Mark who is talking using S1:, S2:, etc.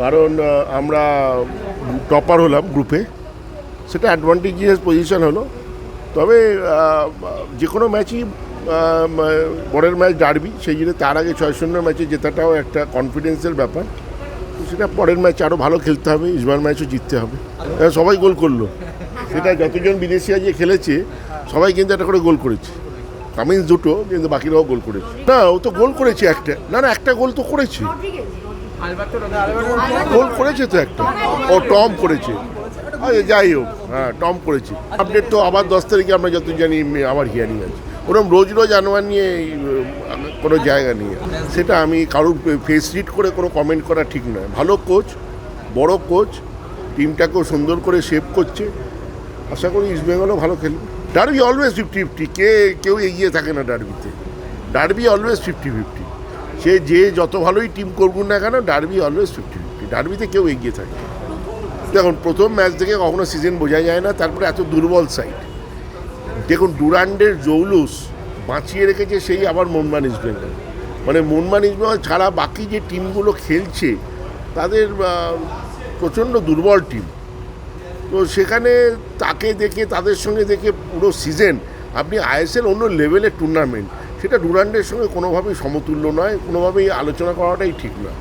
S1: কারণ আমরা টপার হলাম গ্রুপে সেটা অ্যাডভান্টেজিয়াস পজিশন হলো। তবে যে কোনো ম্যাচই বড়ের ম্যাচ ডারবি সেই জন্য তার আগে ছয় শূন্য ম্যাচে জেতাটাও একটা কনফিডেন্সের ব্যাপার। সেটা পরের ম্যাচ আরও ভালো খেলতে হবে ইসবার ম্যাচও জিততে হবে। হ্যাঁ, সবাই গোল করল। সেটা যতজন বিদেশি আজকে খেলেছে সবাই কিন্তু একটা করে গোল করেছে। কামিন্স দুটো কিন্তু বাকিরাও গোল করেছে। না ও তো গোল করেছে একটা। না না একটা গোল তো করেছে। গোল করেছে তো একটা? ও টম করেছে। আরে যাই হোক হ্যাঁ টম করেছে। আপডেট তো আবার দশ তারিখে আমরা যত জানি আবার হিয়ারিং আছে। ওরকম রোজ রোজ আনোয়ার নিয়ে কোনো জায়গা নিয়ে সেটা আমি কারোর ফেস রিড করে কোনো কমেন্ট করা ঠিক নয়। ভালো কোচ বড় কোচ টিমটাকেও সুন্দর করে শেপ করছে। আশা করি ইস্ট বেঙ্গলও ভালো খেলবে। ডারবি অলওয়েজ ফিফটি ফিফটি কে, কেউ এগিয়ে থাকে না ডারবিতে ডারবি অলওয়েজ ফিফটি ফিফটি সে যে যত ভালোই টিম করুন না কেন ডারবি অলওয়েজ ফিফটি ফিফটি ডারবিতে কেউ এগিয়ে থাকে। দেখুন, প্রথম ম্যাচ থেকে কখনো সিজন বোঝা যায় না, তারপরে এত দুর্বল সাইড দেখুন ডুরান্ডের জৌলুস বাঁচিয়ে রেখেছে সেই আবার মনমান ইস্ট বেঙ্গল মানে মনমান ইস্ট বেঙ্গল ছাড়া বাকি যে টিমগুলো খেলছে, তাদের প্রচণ্ড দুর্বল টিম তো সেখানে তাকে দেখে, তাদের সঙ্গে দেখে পুরো সিজন আপনি আইএসএল অন্য লেভেলের টুর্নামেন্ট সেটা ডুরান্ডের সঙ্গে কোনোভাবেই সমতুল্য নয় কোনোভাবেই আলোচনা করাটাই ঠিক নয়।